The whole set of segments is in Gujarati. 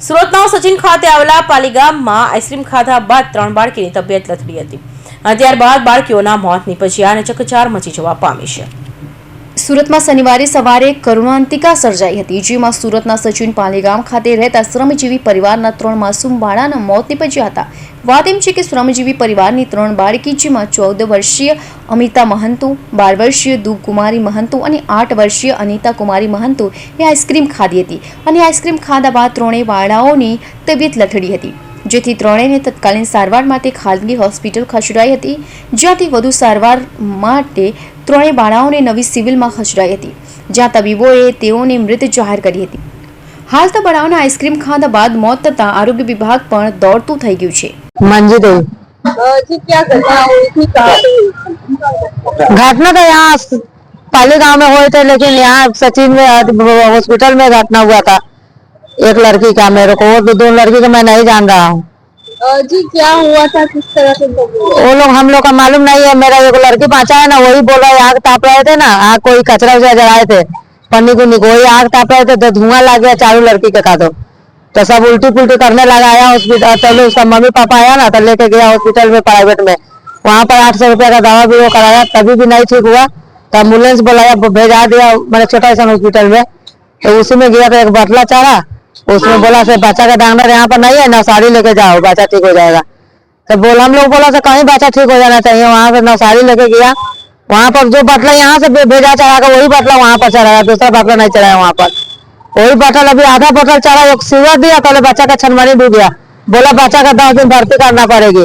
સુરતના સચિન ખાતે આવેલા પાલીગામમાં આઈસ્ક્રીમ ખાધા બાદ ત્રણ બાળકીની તબિયત લથડી હતી. અને ત્યારબાદ બાળકીઓના મોત નીપજ્યા અને ચકચાર મચી જવા પામી છે. સુરતમાં શનિવારે સવારે કરુણાંતિકા સર્જાઈ હતી, જેમાં સુરતના સચિન પાલીગામ ખાતે રહેતા શ્રમજીવી પરિવારના ત્રણ માસૂમ બાળાના મોત નીપજ્યા હતા. વાત એમ છે કે શ્રમજીવી પરિવારની ત્રણ બાળકી, જેમાં ચૌદ વર્ષીય અમિતા મહંતુ, બાર વર્ષીય દુબ કુમારી મહંતુ અને આઠ વર્ષીય અનિતા કુમારી મહંતુ એ આઈસ્ક્રીમ ખાધી હતી. અને આઈસ્ક્રીમ ખાધા બાદ ત્રણેય બાળાઓની તબિયત લથડી હતી. જેથી ત્રણેયને તત્કાલીન સારવાર માટે ખાનગી હોસ્પિટલ ખસેડાઈ હતી જ્યાંથી વધુ સારવાર માટે ત્રણેય બાળાઓને નવી સિવિલમાં ખસેડાઈ હતી જ્યાં તબીબોએ તેઓને મૃત જાહેર કરી હતી હાલ તો બાળાઓના આઈસ્ક્રીમ ખાધા બાદ મોત થતાં આરોગ્ય વિભાગ પણ દોડતું થઈ ગયું છે मंजित हुई जी क्या घटना हुई थी कहाँ पे हुई थी? घटना तो यहाँ पाली गांव में हुए थे लेकिन यहाँ सचिन में हॉस्पिटल में घटना हुआ था एक लड़की का मेरे को और दो लड़की को मैं नहीं जान रहा हूँ। जी क्या हुआ था? किस तरह से वो लोग हम लोग का मालूम नहीं है मेरा एक लड़की पहुँचा है ना वही बोल रहा है आग ताप रहे थे ना आग कोई कचरा उचरा जलाए थे। पन्नी कुन्नी को वही आग ताप रहे थे तो धुआँ लग गया चारों लड़की के का तो तो सब उल्टी पुल्टी करने लगा आया हॉस्पिटल चलो उसका मम्मी पापा आया ना तो लेके गया हॉस्पिटल में प्राइवेट में। वहाँ पर आठ सौ रुपया का दवा भी वो कराया तभी भी नहीं ठीक हुआ। तो एंबुलेंस बुलाया भेजा दिया मैंने छोटा सा हॉस्पिटल में। तो उसी में गया तो एक बटला चढ़ा उसमें बोला से बच्चा का डॉक्टर यहाँ पर नहीं है नौसारी लेके जाओ बच्चा ठीक हो जाएगा। तो बोला हम लोग बोला से कहीं बच्चा ठीक हो जाना चाहिए वहाँ से नौसारी लेके गया। वहाँ पर जो बटला यहाँ से भेजा चढ़ा वही बटला वहाँ पर चढ़ाया दूसरा बटला नहीं चढ़ाया वहाँ पर। वही बटल अभी आधा बटल चढ़ा एक सीवर दिया पहले बच्चा का छनमनी डूब गया बोला बच्चा का दस दिन भर्ती करना पड़ेगी।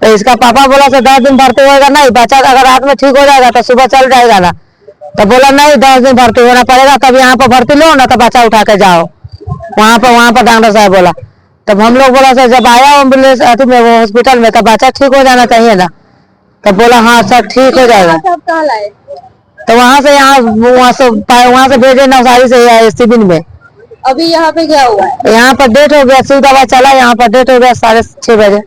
तो इसका पापा बोला से दस दिन भर्ती होगा नहीं बच्चा अगर रात में ठीक हो जाएगा तो सुबह चल जाएगा ना। तो बोला नहीं दस दिन भर्ती होना पड़ेगा तब यहाँ पर भर्ती लो ना तो बच्चा उठा के जाओ। वहाँ पर वहाँ पर डॉक्टर साहब बोला तब हम लोग बोला सर जब आया एम्बुलेंस अथी में वो हॉस्पिटल में तब बच्चा ठीक हो जाना चाहिए ना तब बोला हाँ सर ठीक हो जाएगा सब कहाँ लाए तो वहाँ से यहाँ वहाँ से वहाँ से भेजे नवसारी से सिविल में अभी यहाँ पे क्या हुआ है यहाँ पर डेट हो गया सुई दवा चला यहाँ पर डेट हो गया साढ़े छह बजे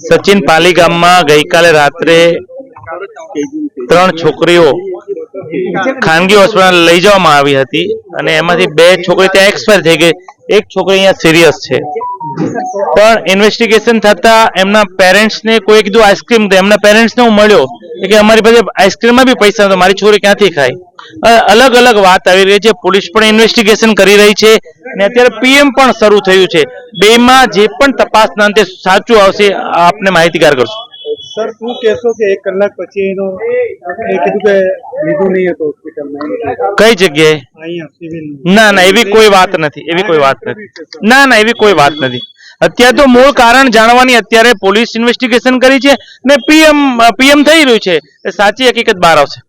સચિન પાલી ગામમાં ગઈકાલે રાત્રે ત્રણ છોકરીઓ ખાનગી હોસ્પિટલ લઈ જવામાં આવી હતી અને એમાંથી બે છોકરી ત્યાં એક્સપાયર થઈ ગઈ. એક છોકરી અહીંયા સિરિયસ છે. પણ ઇન્વેસ્ટિગેશન થતા એમના પેરેન્ટ્સને કોઈ કીધું આઈસ્ક્રીમ તો એમના પેરેન્ટ્સને હું મળ્યો કે અમારી પાસે આઈસ્ક્રીમમાં બી પૈસા નતો મારી છોકરી ક્યાંથી ખાય? અલગ અલગ વાત આવી રહી છે. પોલીસ પણ ઇન્વેસ્ટિગેશન કરી રહી છે અને અત્યારે પીએમ પણ શરૂ થયું છે. બેમાં જે પણ તપાસના અંતે સાચું આવશે આપને માહિતીગાર કરશું. સર શું કહેશો કે એક કલાક પછી એનો એ કીધું કે લીધું નહીં હતું હોસ્પિટલમાં કઈ જગ્યાએ? ના ના એવી કોઈ વાત નથી એવી કોઈ વાત નથી. ના ના એવી કોઈ વાત નથી. અત્યારે તો મૂળ કારણ જાણવાની અત્યારે પોલીસ ઇન્વેસ્ટિગેશન કરી છે ને પીએમ પીએમ થઈ રહ્યું છે. સાચી હકીકત બહાર આવશે.